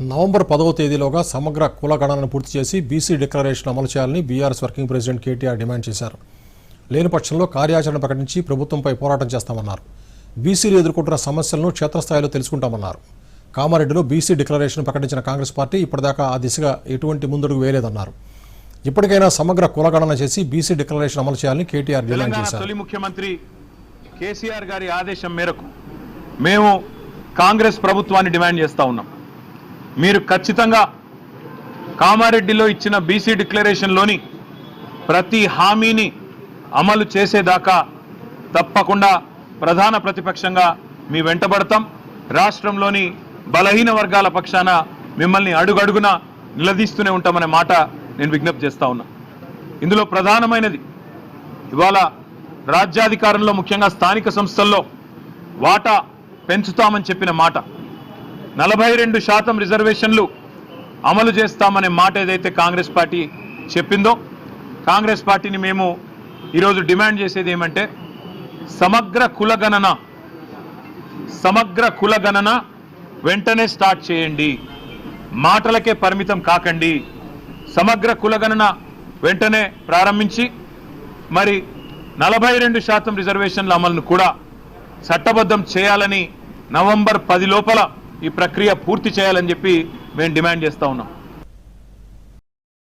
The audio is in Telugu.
నవంబర్ పదవ తేదీలోగా సమగ్ర కుల గణనను పూర్తి చేసి బీసీ డిక్లరేషన్ అమలు చేయాలని BRS working president KTR demand చేశారు. లేని పక్షంలో కార్యాచరణ ప్రకటించి ప్రభుత్వంపై పోరాటం చేస్తామన్నారు. బీసీలు ఎదుర్కొంటున్న సమస్యలను క్షేత్రస్థాయిలో తెలుసుకుంటామన్నారు. కామారెడ్డిలో బీసీ డిక్లరేషన్ ప్రకటించిన కాంగ్రెస్ పార్టీ ఇప్పటిదాకా ఆ దిశగా ఎటువంటి ముందడుగు వేయలేదన్నారు. ఇప్పటికైనా సమగ్ర కులగణన చేసి బీసీ డిక్లరేషన్ అమలు చేయాలని కేటీఆర్ డిమాండ్ చేశారు. తొలి ముఖ్యమంత్రి కేసీఆర్ గారి ఆదేశం మేరకు మేము కాంగ్రెస్ ప్రభుత్వాన్ని డిమాండ్ చేస్తా ఉన్నాం. మీరు ఖచ్చితంగా కామారెడ్డిలో ఇచ్చిన బీసీ డిక్లరేషన్లోని ప్రతి హామీని అమలు చేసేదాకా తప్పకుండా ప్రధాన ప్రతిపక్షంగా మీ వెంటబడతాం. రాష్ట్రంలోని బలహీన వర్గాల పక్షాన మిమ్మల్ని అడుగడుగున నిలదీస్తూనే ఉంటామనే మాట నేను విజ్ఞప్తి చేస్తా ఉన్నా. ఇందులో ప్రధానమైనది ఇవాళ రాజ్యాధికారంలో ముఖ్యంగా స్థానిక సంస్థల్లో వాటా పెంచుతామని చెప్పిన మాట. నలభై రెండు శాతం రిజర్వేషన్లు అమలు చేస్తామనే మాట ఏదైతే కాంగ్రెస్ పార్టీ చెప్పిందో కాంగ్రెస్ పార్టీని మేము ఈరోజు డిమాండ్ చేసేది ఏమంటే సమగ్ర కులగణన సమగ్ర కులగణన వెంటనే స్టార్ట్ చేయండి. మాటలకే పరిమితం కాకండి. సమగ్ర కులగణన వెంటనే ప్రారంభించి మరి నలభై రెండు శాతం రిజర్వేషన్ల అమలును కూడా చట్టబద్ధం చేయాలని నవంబర్ పది లోపల ఈ ప్రక్రియ పూర్తి చేయాలని చెప్పి మేము డిమాండ్ చేస్తా ఉన్నాం.